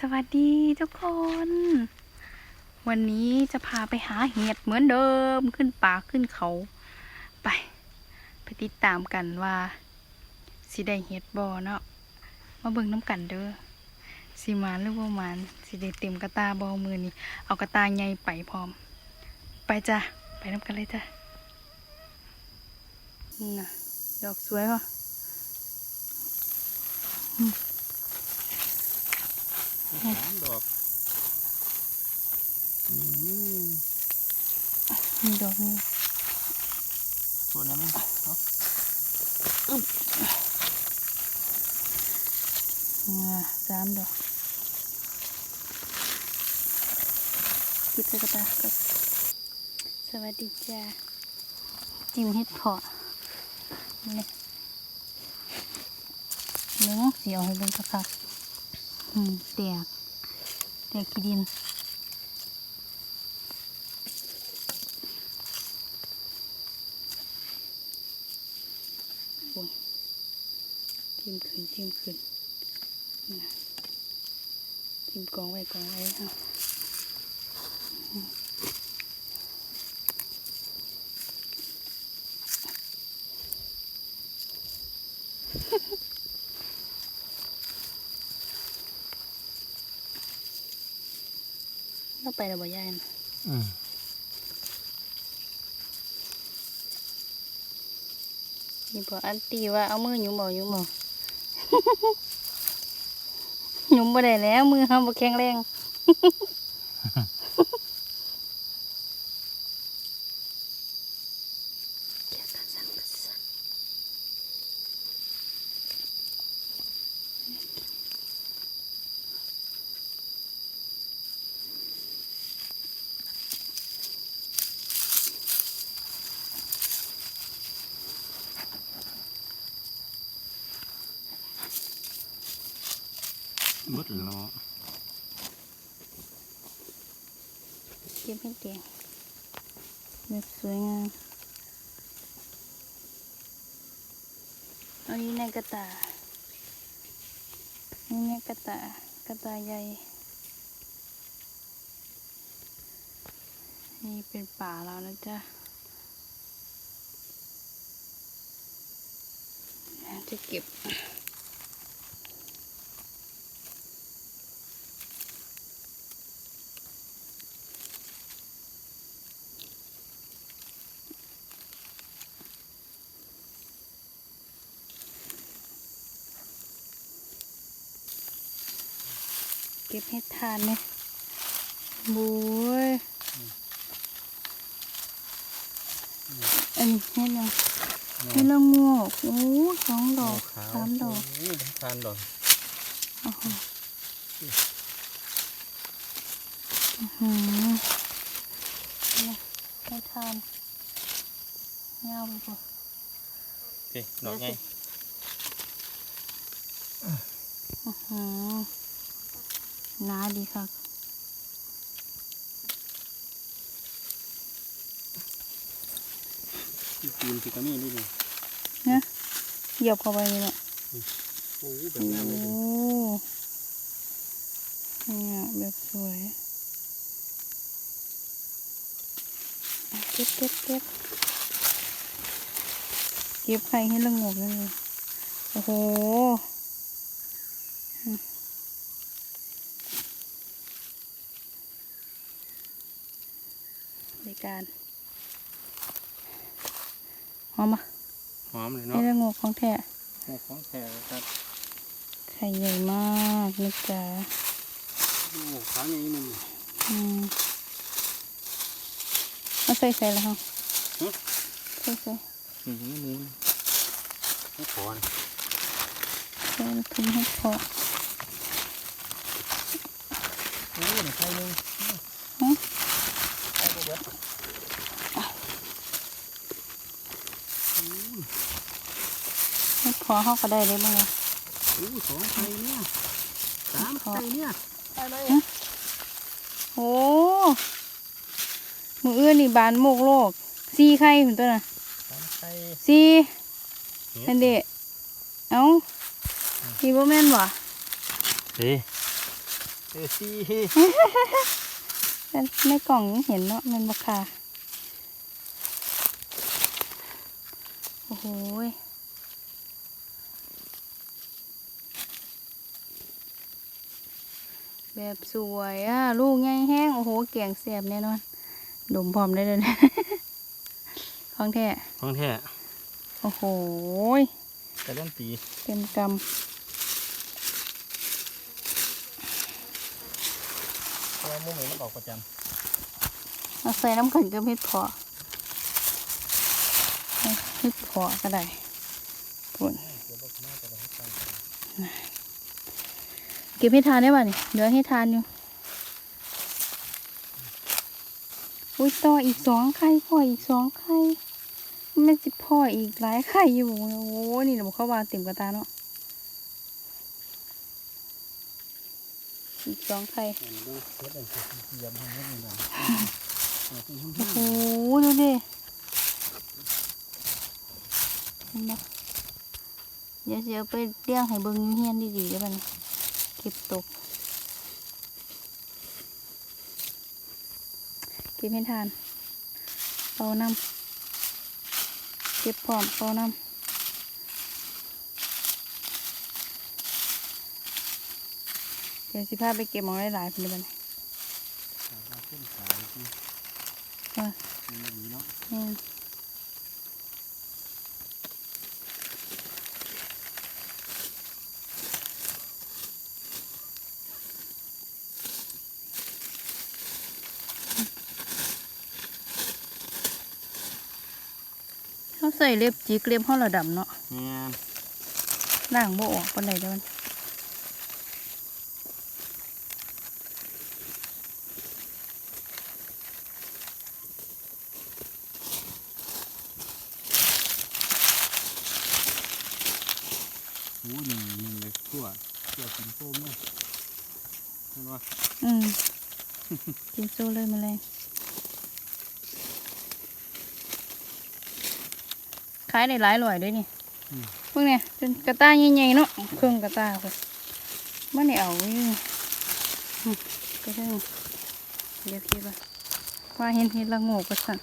สวัสดีทุกคน วันนี้จะพาไปหาเห็ดเหมือนเดิมขึ้นป่าขึ้นเขาไป ไปติดตามกันว่าสิได้เห็ดบอเนาะมาเบิ่งน้ำกันเด้อสิมานหรือว่ามานสิได้เต็มกระตาบอมือนี่เอากระตาใหญ่ไปพร้อม ไปจ้ะไปน้ำกันเลยจ้ะน่ะดอกสวยป่ะ สามดอกอืมมีดอกนี้ส่วนนั้นมั้งเนาะอ่าสามดอกกิดใส่กระตากับสวัสดีจ้าจิ้มเห็ดเพาะนี่เนื้อเสียวให้เป็นคักๆอืม แตกแตกขี้ดินโอ้ยจิ้มขึ้นจิ้มขึ้นนี่นจิ้มกองไว้กองไว้ค่ะาเราไปแล้วบ่ยายนะอืมนี่บอกอันตีว่าเอามือหยุมบ่หยุมบ่หยุมบ่ได้แล้ว มือเฮาบ่แข็งแรง ดล้วเก็บให้แดงเม็ดสวยงามอันนี้ในกระตานี่ในกระตากระตาใหญ่นี่เป็นป่าแล้วนะจ๊ะจะเก็บ ก็บให้ทานเนี่ยบุ้ยอันนี้ให้ยังให้ละงอกโอ้สองดอกสามดอกโอ้สามดอกโอ้โหอื้อหือนี่ให้ทานเงาไปก่อนโอเคดอกไงอื้อหือ หนาดีค่ะที่ตีนที่กระมีนี่ดินะเหยียบเข้าไปนี่แหละโอ้แบโอ้บงามเลยดิเนี่ยแบบสวยอะเก็บเก็บเก็บเก็บไข่ให้ละงกนั่นเลยโอ้โหอืมใน การหอมอะหอมเลยให้เนาะละงกของแท้หอมของแท้เลยครับไข่ใหญ่มากนะจ๊ะโอ้ขาวอย่างนี้มึงอืมเอาใส่ใส่แล้วฮะใส่ใส่อืมนี่มึงไม่ขอนะใส่ทิ้งให้พอโอ้ยใครเลย ฮะ ใครเบิด ให้พอเขาก็ได้เลยบ้างไงโอ้สองไข่เนี่ยสามไข่เนี่ยไปเลยโอ้มืออื่นนี่บานโมกโลกสี่ไข่เหมือนตัวน่ะสามไข่สี่นั่นเดะเอ้าสี่โบแมนบ่เฮ้เออสี่แต่ในกล่องยังเห็นเนาะมันบกค่ะโอ้โห แบบสวยอะลูกใหญ่แห้งโอ้โหเกี่ยงเสียบแน่นอนดมพร้อมได้เลยนะของแท้ของแท้โอ้โหยกระเล่นตีเต็มกเพราะว่ามุ้งมันออกประจำเอาใส่น้ำขันกับเห็ดเพอเห็ดเพอก็ได้ปุ่นำ เก็บให้ทานได้ป่ะนี่เหลือให้ทานอยู่อุ้ยต่ออีกสองไข่พ่ออีกสองไข่ไม่สิพ่ออีกหลายไข่อยู่โอ้โหนี่เราเข้าวางเต็มกระตาเนาะอีกสองไข่โอ้โหดูดิเดี๋ยวเดี๋ยวไปเลี้ยงให้เบิ้งเฮียนดีๆเดี๋ยวมัน เก็บตกเก็บให้ทานเป่าน้ำเก็บพร้อมเป่าน้ำเดี๋ยวสิพาไปเก็บหมองหลายๆคนเดียวมันเอาขึ้นสายที่ว่ามันมีเนาะ เขาใส่เล็บจีกเล็บห้อระดำเนาะแม่นล่างบ่ออกปานใดเด้อมันโอ้หนึ่งหนึ่งเลยทั่วทั่วกินโฟมเลยเห็นว่าอืมกินโซ่เลยแมาเลยายได้หลายร้อยด้วยนี่พวกเนี่ยเป็นกระต้าใหญ่ๆเนาะเครื่องกระต้าเลยมันได้เอาอยู่อืมก็ได้เดี๋ยวคิดว่าว่าเห็นเห็นละโงกก็สั่น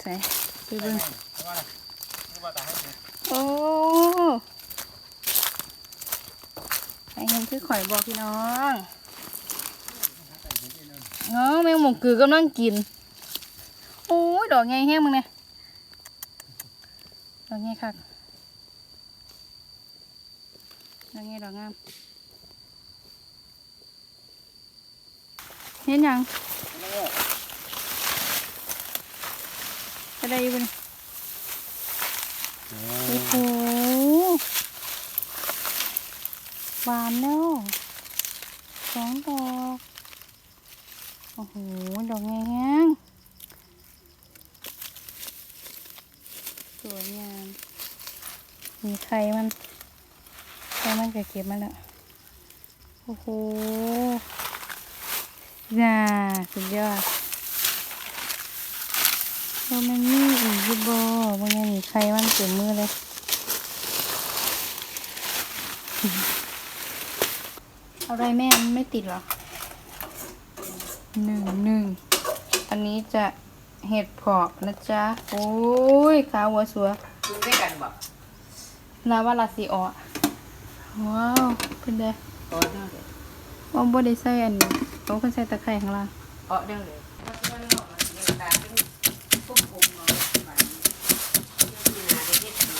ใส่ไปเบิ่งว่าอะไรว่าตาให้ดูโอ้ให้เห็นคือข่อยบอกพี่น้องเนาะแมงหมกกือกำลังกิน โอ้ยดอกไงแห้งมึงเนี่ยด อกไงคักดอกไงดอกงาม เห็นยังจะได้อยู่บนี่โอ้โหหวานแล้วสองดอก โอ้โห ดอกแงง สวยงาม มีไข่มันไข่มันก็เก็บมาแล้ว โอ้โหน่าสุดยอดแล้วมันมีอีกบอบางอย่างนี่ไข่มันเต็มมือเลยอะไรแม่ไม่ติดหรอหนึ่งหนึ่งอันนี้จะ เห็ดเพาะนะจ๊ะโอ้ยขาวหัวสัวกินด้วยกันบอกลาวาลาซิออว้าวเป็นไงอ๋อเด้อเลยว่าบ่ได้ใส่อันนี้เขาคนใส่ตะไคร้ข้างล่างอ๋อเด้อเลยเพราะฉะนั้นเรามันเรียนตามเป็นพวกผมเนาะมันเรื่องงานได้เฮ็ดดี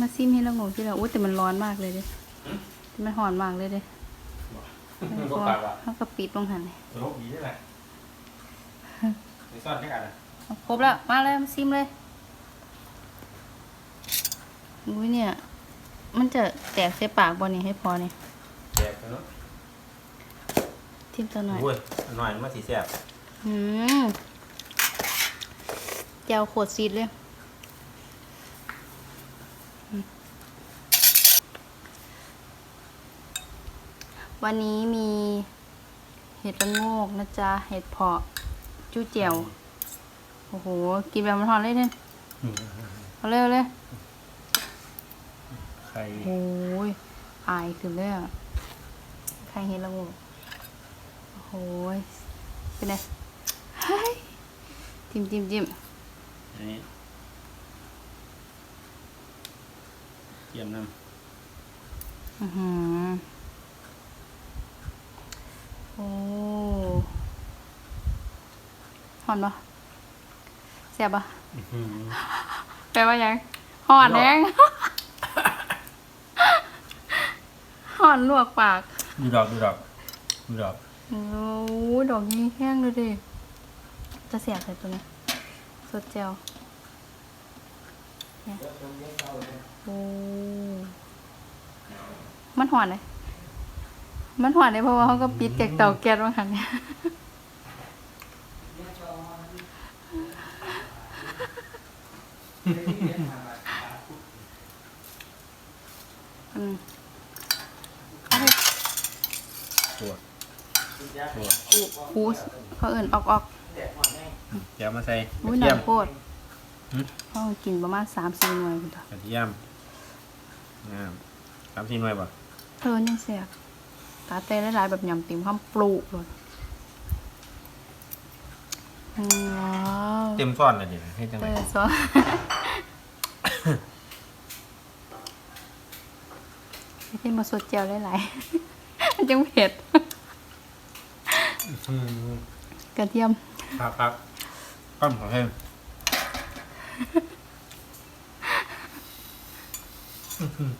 มาซิมให้ละงงที่เราอุ้ยแต่มันร้อนมากเลยเด้แต่มันหอนมากเลยเด้ก็ปากว่ะเขาก็ปิดลงหันเลยโรคดีใช่ไหมในซ่อนได้กันนะเอาครบแล้วมาเลยมาซิมเลยอุ้ยเนี่ย มันจะแตกใส่ปากบอนี่ให้พอนี่แจกเนาะทิมตัวหน่อยโอ้ยหน่อยมาสีแซ่บอืมแจวโขดซีดเลย วันนี้มีเห็ดระโงกนะจ๊ะ เห็ดเพาะจู้เจียว โอ้โห กินแบบมันหอนเลยเนี่ยอืมเอาเร็วเลยไข่โอ้ยอายขึ้นเลยอะใครเห็ดระโงก โอ้โหยเป็นไงเฮ้ยจิ้มจิ้มจิ้มอันนี้เตรียมน้อือหือ โอ้หอนปะแซ่บปะำอื้อหือแปลว่าหยังหอนแดงหอนลวกปาก ดูดอกดูดอกดูดอกโอ้ยดอกนี้แห้งเลยดิ จะเสียบใส่ตัวนี้สดเจลเนี่ยโอ้มันหอนเลย มันหอนเลยเพราะว่าเขาก็ปิดจากเตาแก๊สว่าหันเนี่ยอืมเอาไปตัวตัวคูสเขาเอิ่นออกออกเดี๋ยวมาใส่กอุ้ระยหเทีนัยมงโคตรหึเขากินประมาณสามสี่หน่วยคุณตากระเทียมงามสามสี่หน่วยป่ะเธอยังเสียบ ตาเต้หลายๆแบบยำติ่มข้ามปลูกเลยว้าวเต็มซ้อนเลยดิให้จังเอไงอซอไม่ใช่มาสดเจียวหลายๆมันจังเผ็ดอืมกระเทียมพักพักก้อนของเพิ่มอื้อหือ